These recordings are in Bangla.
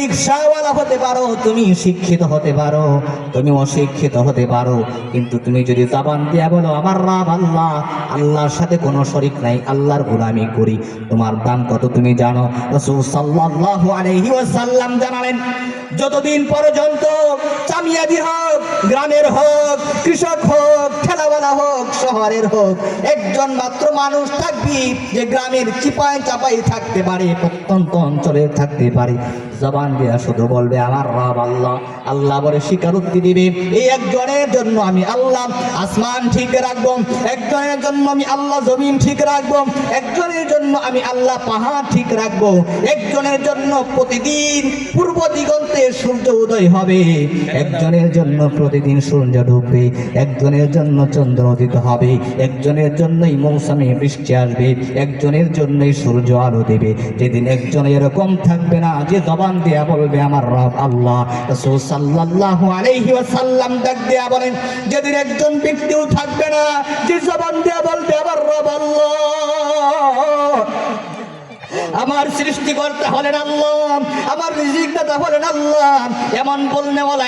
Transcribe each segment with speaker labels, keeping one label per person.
Speaker 1: রিক্সাওয়ালা হতে পারো, তুমি শিক্ষিত হতে পারো, তুমি অশিক্ষিত হতে পারো, কিন্তু তুমি যদি জবান দিয়া বলো, আমার রাব আল্লাহ, আল্লাহর সাথে কোনো শরিক নাই, আল্লাহর গোলামি করি, তোমার দাম কত তুমি জানো? রাসূল সাল্লাল্লাহু আলাইহি ওয়াসাল্লাম জানালেন, যতদিন পর্যন্ত চামিয়াদি হোক, গ্রামের হোক, কৃষক হোক ঠেলাওয়ালা হোক, শহরের হোক, একজন মাত্র মানুষ থাকবি, যে গ্রামের চিপায় চাপাই থাকতে পারে, প্রত্যন্ত অঞ্চলে থাকতে পারে জবান দিয়া শুধু বলবে, আমার রব আল্লাহ আল্লাহ বলে স্বীকারোক্তি দিবে। এই একজনের জন্য আমি আল্লাহ আসমান ঠিক রাখব, একজনের জন্য আমি আল্লাহ জমিন ঠিক রাখব, একজনের জন্য আমি আল্লাহ পাহাড় ঠিক রাখব, একজনের জন্য প্রতিদিন পূর্ব দিগন্তে সূর্য উদয় হবে, একজনের জন্য প্রতিদিন সূর্য ডুববে, একজনের জন্য চন্দ্র উদিত হবে, একজনের জন্যই মৌসুমে বৃষ্টি আসবে, একজনের জন্যই সূর্য আলো দেবে। যেদিন একজন এরকম থাকবে না, যে জবান দেয়া বলবে, আমার রব আল্লাহ, রাসূল ডাক দেয়া বলেন, যেদিন একজন ব্যক্তিও থাকবে না, যে জবান দেয়া বলবে, আমার রব আল্লাহ। আমার সৃষ্টিকর্তা হলেন আল্লাহ। হলেন আল্লাহ, এমন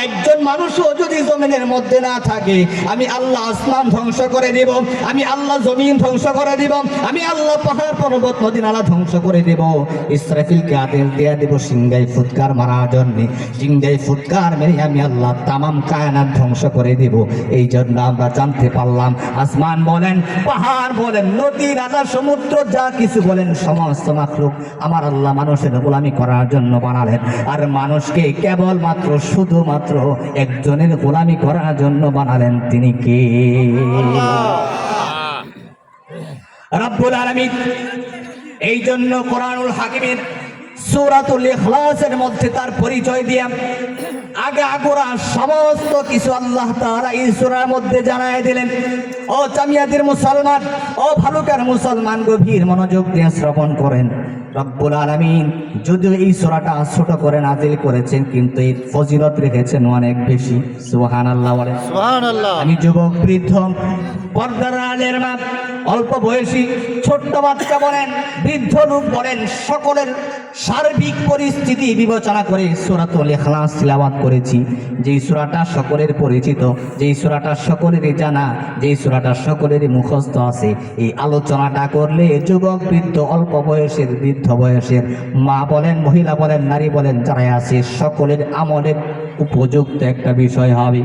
Speaker 1: একজন মানুষও যদি জমিনের মধ্যে না থাকে, আমি আল্লাহ আসমান ধ্বংস করে দেব, আমি আল্লাহ জমিন ধ্বংস করে দেব, আমি আল্লাহ পাহাড়, পর্বত, নদী, নালা ধ্বংস করে দেয়া সিংগাই ফুৎকার মারার ফুৎকার মেরে আমি আল্লাহ তামাম কায়নাত ধ্বংস করে দেব। এই জন্য আমরা জানতে পারলাম, আসমান বলেন, পাহাড় বলেন, নদী রাজা সমুদ্র, যা কিছু বলেন, সমস্ত মাখলুক আমার আল্লাহ মানুষের গোলামি করার জন্য বানালেন। আর মানুষকে কেবল মাত্র শুধুমাত্র একজনের গোলামি করার জন্য বানালেন তিনি কে? রাব্বুল আলামিন এই জন্য কোরআনুল হাকিমের সূরাতুল ইখলাসের মধ্যে তার পরিচয় দিয়ে আগে আগোরা সমস্ত কিছু আল্লাহ তাআলা এই সূরার মধ্যে জানায় দিলেন। ও চামিয়াদের মুসলমান ও ভালুকার মুসলমান গভীর মনোযোগ দিয়ে শ্রবণ করেন। রব্বুল আলামিন যদিও এই সূরাটা ছোট করে নাজিল করেছেন কিন্তু এর ফজিলত রেখেছেন অনেক বেশি। সুবহানাল্লাহ বলেন
Speaker 2: সুবহানাল্লাহ।
Speaker 1: আমি যুবক বৃদ্ধ পর্দার আলের মা অল্প বয়সী ছোট্ট বাচ্চা বলেন বৃদ্ধ লোক বলেন সকলের সার্বিক পরিস্থিতি বিবেচনা করে সুরাতুল ইখলাস তিলাওয়াত করেছি। যেই সূরাটা সকলের পরিচিত যেই সূরাটা সকলেরই জানা যেই সূরাটা সকলেরই মুখস্থ আছে। এই আলোচনাটা করলে যুবক বৃদ্ধ অল্প বয়সের, বৃদ্ধ বয়সের মা বলেন, মহিলা বলেন, নারী বলেন যারা আছে, সকলের আমলের উপযুক্ত একটা বিষয় হবে।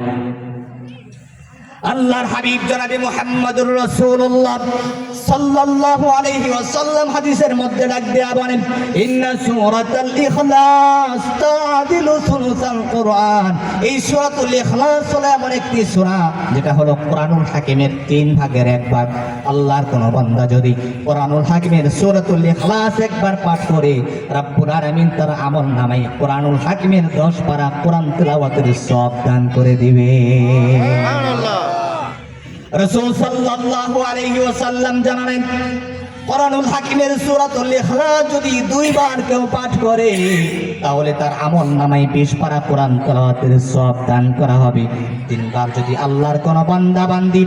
Speaker 1: আল্লাহর হাবিব জনাবে মুহাম্মদুর রাসূলুল্লাহ সাল্লাল্লাহু আলাইহি ওয়াসাল্লাম হাদিসের মধ্যে ডাক দেয়া বলেন, ইন্না সূরাতাল ইখলাস তাদিলু সুলুসাল কোরআন। এই সূরাতুল ইখলাস হলো এমন একটি সূরা যেটা হলো কোরআনুল হাকিমের তিন ভাগের এক ভাগ। আল্লাহর কোন বান্দা যদি কোরআনুল হাকিমের সূরাতুল ইখলাস একবার পাঠ করে, রব্বুল আলামিন তার আমল নামাই কোরআনুল হাকিমের 10 পারা কোরআন তেলাওয়াতের সব দান করে দিবে।
Speaker 2: সুবহানাল্লাহ।
Speaker 1: রসুল সাল্লাল্লাহু জানালেন যদি দুইবার কেউ পাঠ করে, তাহলে তার আমল কোরআন দান করা হবে। তিনবার যদি আল্লাহর কোন বান্দা বান্দি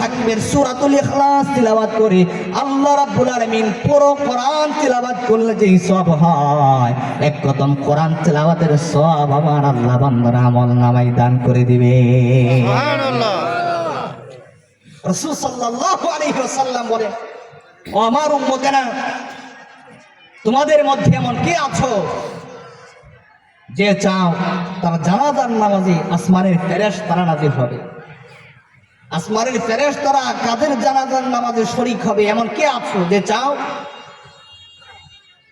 Speaker 1: হাকিমের সূরাতুল ইখলাস তিলাওয়াত করে, আল্লাহ রাব্বুল আলামিন পুরো কোরআন তিলাওয়াত করলে যেই সব হয়, এক কদম কোরআন তিলাওয়াতের সব আমার আল্লাহ বান্দার আমল নামায় দান করে দিবে। রসুল ওয়াসাল্লাম বলেন আমার উম্মতেরা, তোমাদের মধ্যে এমন কে আছো যে চাও তারা জানাজার নামাজে আসমানের ফেরেশ তারা নাজির হবে? আসমানের ফেরেশ তারা কাদের জানাজার নামাজে শরিক হবে? এমন কে আছো যে চাও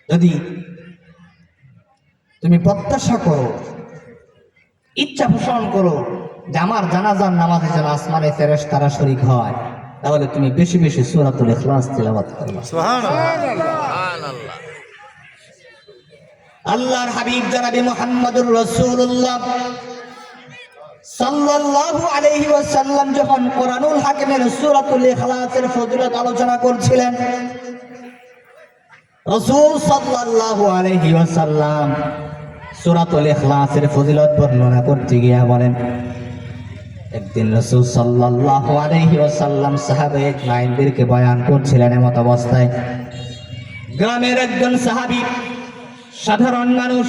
Speaker 1: যদি তুমি প্রত্যাশা করো, ইচ্ছা পোষণ করো যে আমার জানাজার নামাজে যেন আসমানে ফেরেশ তারা শরিক হয় তাহলে তুমি বেশি বেশি সূরাতুল ইখলাস তিলাওয়াত করবে।
Speaker 2: সুবহানাল্লাহ।
Speaker 1: আল্লাহর হাবিব জনাবে মুহাম্মদুর রাসূলুল্লাহ সাল্লাল্লাহু আলাইহি ওয়াসাল্লাম যখন কোরআনুল হাকিমের সূরাতুল ইখলাসের ফজিলত আলোচনা করছিলেন রাসূল সাল্লাল্লাহু আলাইহি ওয়াসাল্লাম সূরাতুল ইখলাসের ফজিলত বর্ণনা করতে গিয়া বলেন একদিন রাসূল সাল্লাল্লাহু আলাইহি ওয়াসাল্লাম সাহাবে আজমাইনদেরকে বয়ান করছিলেন এমত অবস্থায়। গ্রামের একজন সাহাবী, সাধারণ মানুষ,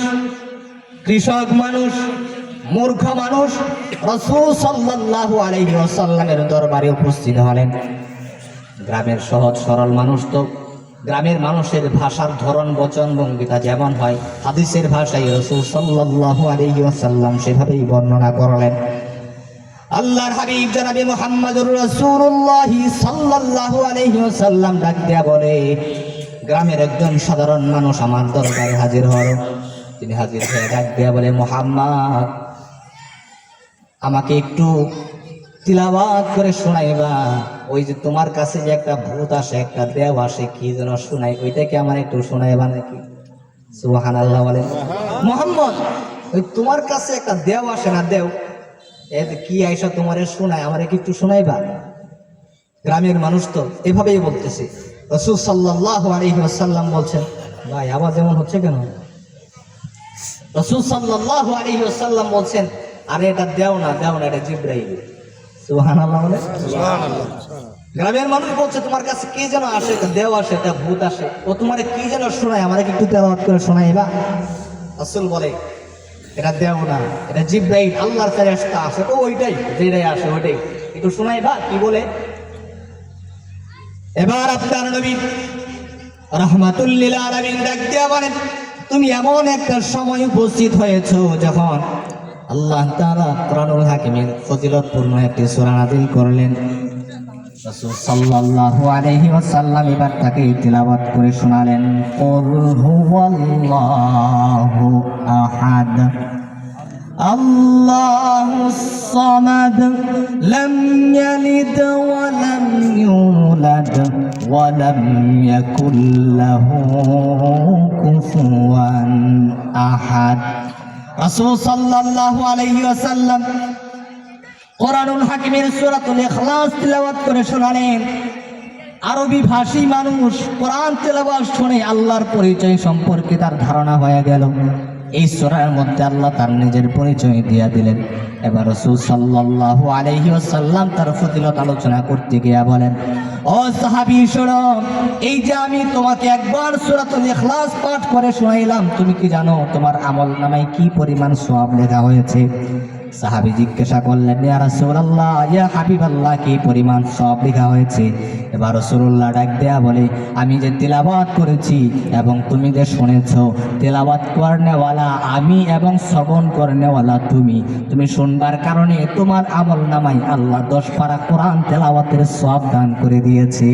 Speaker 1: কৃষক মানুষ, মূর্খ মানুষ রসুল সাল্লাল্লাহু আলাইহি ওয়াসাল্লামের দরবারে উপস্থিত হলেন। গ্রামের সহজ সরল মানুষ তো, গ্রামের মানুষের ভাষার ধরন, বচন, ভঙ্গিতা যেমন হয়, হাদিসের ভাষায় রসুল সাল্লাল্লাহু আলাইহি ওয়াসাল্লাম সেভাবেই বর্ণনা করলেন। আল্লাহর হাবিব জনাবে মুহাম্মদুর রাসূলুল্লাহ সাল্লাল্লাহু আলাইহি ওয়াসাল্লাম ডাক দেয়া বলে, গ্রামের একজন সাধারণ মানুষ আমার দরবারে হাজির হল। তিনি হাজির হয়ে ডাক দেয়া বলে, মোহাম্মদ, আমাকে একটু তিলাবাত করে শোনাইবা। ওই যে তোমার কাছে যে একটা ভূত আসে, একটা দেও আসে, কি যেন শোনাই ওইটাকে আমার একটু শোনাইবা নাকি? সুবাহান আল্লাহ বলে, মোহাম্মদ, ওই তোমার কাছে একটা দেও আসে না, দেও। কি আইসা তোমারে শোনায় আমার কি একটু শোনাইবা? গ্রামের মানুষ তো এভাবেই বলতেছে। রসুল সাল্লাহ আলহি আসাল্লাম বলছেন ভাই আবার যেমন হচ্ছে কেন? রসুল সাল্লাহ আলহি আসাল্লাম বলছেন আরে এটা দেও না দেও না এটা জিব্রাইল। সুহান আল্লাহ গ্রামের মানুষ বলছে তোমার কাছে কে যেন আসে দেও আসে এটা ভূত আসে। ও তোমার কি যেন শোনায় আমার একটু তেলাওয়াত করে শোনাইবা? রসুল বলে এটা দেও না, এটা জিব্রাইল, আল্লাহর ফেরেশতা আসে ও ওইটাই, যেটাই আসে ওইটাই। একটু শোনাই শোনাইবা কি বলে? এবার আপনার নবী রহমাতুল্লিল বলেন, তুমি এমন একটা সময় উপস্থিত হয়েছো যখন আল্লাহ তাআলা কোরআনুল হাকিমের ফজিলতপূর্ণ একটি করলেন। এবার তাকে তিলাওয়াত করে শোনালেন হুয়াল্লাহু। الله الصمد لم يلد ولم يولد ولم يكن له كفوا أحد رسول صلى الله عليه وسلم কোরআনুল হাকিমের সূরাতুল ইখলাস তিলাওয়াত করে শোনালেন আরবি ভাষী মানুষ কোরআন তেলাওয়াত শুনে আল্লাহর পরিচয় সম্পর্কে তার ধারণা হয়ে গেল এই সুরার মধ্যে আল্লাহ তার নিজের পরিচয় দিয়া দিলেন। এবার রসুল সাল্লাহ আলহি সাল্লাম তার ফতিলত আলোচনা করতে গিয়া বলেন, ও সাহাবি, শোনো, এই যে আমি তোমাকে একবার সুরাত ইখলাস পাঠ করে শোনাইলাম, তুমি কি জানো তোমার আমল নামায় কি পরিমাণ সোয়াব লেখা হয়েছে? সাহাবি জিজ্ঞাসা করলেন, ইয়া রাসূলুল্লাহ, ইয়া হাবিবাল্লাহ, কি পরিমাণ সব লেখা হয়েছে? এবার রাসূলুল্লাহ ডাক দেয়া বলে, আমি যে তেলাওয়াত করেছি এবং তুমি যে শুনেছো, তেলাওয়াত করনেওয়ালা আমি এবং শ্রবণ করনেওয়ালা তুমি। তুমি শুনবার কারণে তোমার আমল নামাই আল্লাহ দশ পারা কোরআন তেলাওয়াতের সব দান করে দিয়েছে।